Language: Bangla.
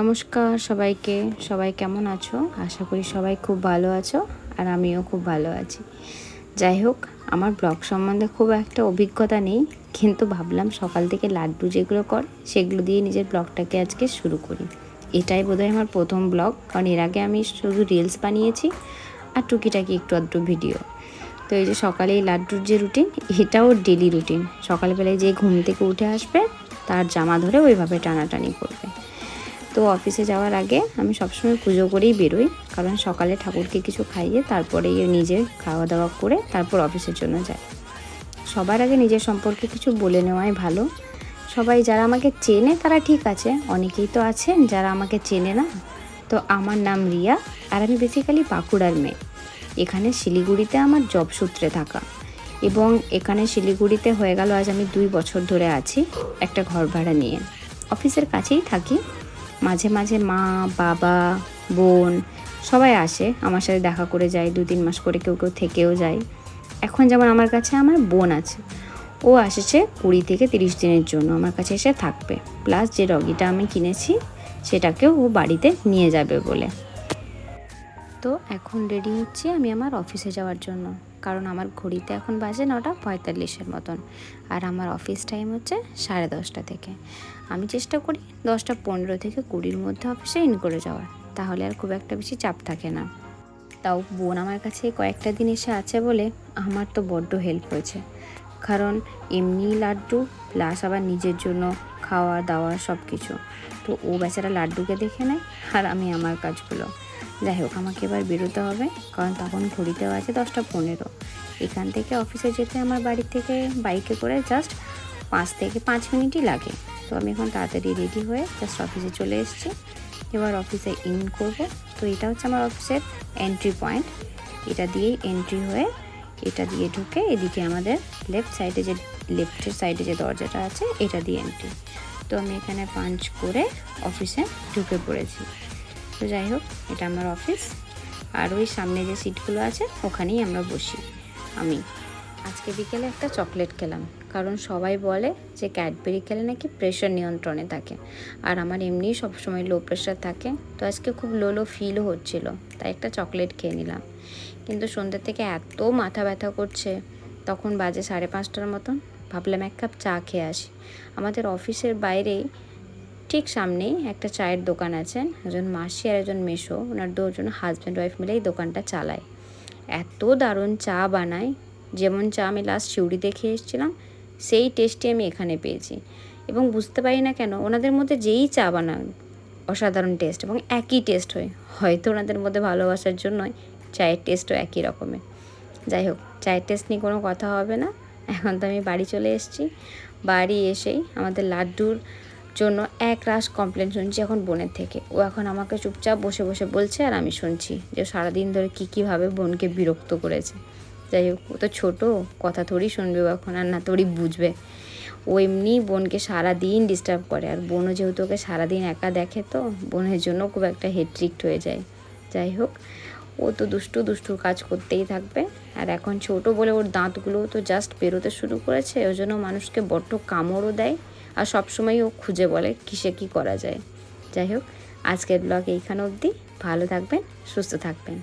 নমস্কার সবাইকে। সবাই কেমন আছো? আশা করি সবাই খুব ভালো আছো আর আমিও খুব ভালো আছি। যাই হোক, আমার ব্লগ সম্বন্ধে খুব একটা অভিজ্ঞতা নেই, কিন্তু ভাবলাম সকাল থেকে লাড্ডু যেগুলো কর, সেগুলো দিয়ে নিজের ব্লগটাকে আজকে শুরু করি। এটাই বোধহয় আমার প্রথম ব্লগ, কারণ এর আগে আমি শুধু রিলস বানিয়েছি আর টুকিটাকি একটু আধটু ভিডিও তো এই যে সকালে এই লাড্ডুর যে রুটিন এটাও ডেলি রুটিন সকালবেলায় যে ঘুম থেকে উঠে আসবে, তার জামা ধরে ওইভাবে টানাটানি করবে। তো অফিসে যাওয়ার আগে আমি সবসময় পুজো করেই বেরোই। কারণ সকালে ঠাকুরকে কিছু খাইয়ে তারপরে নিজে খাওয়া দাওয়া করে তারপর অফিসের জন্য যাই সবার আগে নিজের সম্পর্কে কিছু বলে নেওয়াই ভালো। সবাই যারা আমাকে চেনে তারা ঠিক আছে, অনেকেই তো আছেন যারা আমাকে চেনে না। তো আমার নাম রিয়া আর আমি বেসিক্যালি বাঁকুড়ার মেয়ে। এখানে শিলিগুড়িতে আমার জব সূত্রে থাকা। এবং এখানে শিলিগুড়িতে হয়ে গেল আজ আমি দুই বছর ধরে আছি একটা ঘর ভাড়া নিয়ে। অফিসের কাছেই থাকি। মাঝে মাঝে মা, বাবা, বোন সবাই আসে, আমার সাথে দেখা করে যায়, দু তিন মাস করে কেউ কেউ থেকেও যায়। এখন যেমন আমার কাছে আমার বোন আছে, ও আসেছে কুড়ি থেকে তিরিশ দিনের জন্য, আমার কাছে এসে থাকবে। প্লাস যে ডগিটা আমি কিনেছি, সেটাকেও ও বাড়িতে নিয়ে যাবে বলে। তো এখন রেডি হচ্ছে আমি আমার অফিসে যাওয়ার জন্য। কারণ আমার ঘড়িতে এখন বাজে নটা পঁয়তাল্লিশের মতন। আর আমার অফিস টাইম হচ্ছে সাড়ে দশটা থেকে। আমি চেষ্টা করি দশটা পনেরো থেকে কুড়ির মধ্যে অফিসে ইন করে যাওয়ার। তাহলে আর খুব একটা বেশি চাপ থাকে না। তাও বোন আমার কাছে কয়েকটা দিন এসে আছে বলে আমার তো বড্ড হেল্প হয়েছে। কারণ এমনি লাড্ডু প্লাস আবার নিজের জন্য খাওয়া দাওয়া সব কিছু তো ও বেচারা লাড্ডুকে দেখে নেয় আর আমি আমার কাজগুলো। যাই হোক, আমাকে এবার বেরোতে হবে, কারণ তখন ঘড়িতেও আছে দশটা পনেরো। এখান থেকে অফিসে যেতে আমার বাড়ি থেকে বাইকে করে জাস্ট পাঁচ থেকে পাঁচ মিনিটই লাগে। তো আমি এখন তাড়াতাড়ি রেডি হয়ে জাস্ট অফিসে চলে এসেছি। এবার অফিসে ইন করব। তো এটা হচ্ছে আমার অফিসের এন্ট্রি পয়েন্ট এটা দিয়েই এন্ট্রি হয়ে এটা দিয়ে ঢুকে এদিকে আমাদের লেফট সাইডে যে লেফটের সাইডে যে দরজাটা আছে, এটা দিয়ে এন্ট্রি তো আমি এখানে পাঞ্চ করে অফিসে ঢুকে পড়েছি। তো যাই হোক, এটা আমার অফিস আর ওই সামনে যে সিটগুলো আছে, ওখানেই আমরা বসি। আমি আজকে বিকেলে একটা চকলেট খেলাম। কারণ সবাই বলে যে ক্যাডবেরি খেলে নাকি প্রেশার নিয়ন্ত্রণে থাকে। আর আমার এমনি সবসময় লো প্রেশার থাকে। তো আজকে খুব লো লো ফিলও হচ্ছিল। তাই একটা চকলেট খেয়ে নিলাম। কিন্তু সন্ধ্যে থেকে এত মাথা ব্যথা করছে, তখন বাজে সাড়ে পাঁচটার মতন। ভাবলাম এক কাপ চা খেয়ে আসি। আমাদের অফিসের বাইরেই ঠিক সামনেই একটা চায়ের দোকান আছেন একজন মাসি আর একজন মেশো ওনার দুজন হাজব্যান্ড ওয়াইফ মিলে এই দোকানটা চালায়। এত দারুণ চা বানায়। যেমন চা আমি লাস্ট শিউড়িতে খেয়ে এসেছিলাম, সেই টেস্টই আমি এখানে পেয়েছি। এবং বুঝতে পারি না কেন, ওনাদের মধ্যে যেই চা বানান, অসাধারণ টেস্ট এবং একই টেস্ট হয়। হয়তো ওনাদের মধ্যে ভালোবাসার জন্যই চায়ের টেস্টও একই রকমের। যাই হোক, চায়ের টেস্ট নিয়ে কোনো কথা হবে না। এখন তো আমি বাড়ি চলে এসেছি। বাড়ি এসেই আমাদের লাড্ডুর জন্য এক রাস কমপ্লেন শুনছি এখন বোনের থেকে। ও এখন আমাকে চুপচাপ বসে বসে বলছে আর আমি শুনছি যে সারাদিন ধরে কী কীভাবে বোনকে বিরক্ত করেছে। যাই হোক, ও তো ছোটো, কথা থোড়ি শুনবে এখন আর না তোরই বুঝবে। ও এমনি বোনকে সারাদিন ডিস্টার্ব করে, আর বোনও যেহেতু ওকে সারাদিন একা দেখে তো, বোনের জন্য খুব একটা হেট্রিক্ট হয়ে যায়। যাই হোক, ও তো দুষ্টু দুষ্টুর কাজ করতেই থাকবে। আর এখন ছোট বলে ওর দাঁতগুলো তো জাস্ট বেরোতে শুরু করেছে, ওই জন্য মানুষকে বড্ড কামড়ও দেয়। আর সবসময় ও খুঁজে বলে কিসে কি করা যায়। যাই হোক, আজকের ব্লগ এইখানে অবধি। ভালো থাকবেন, সুস্থ থাকবেন।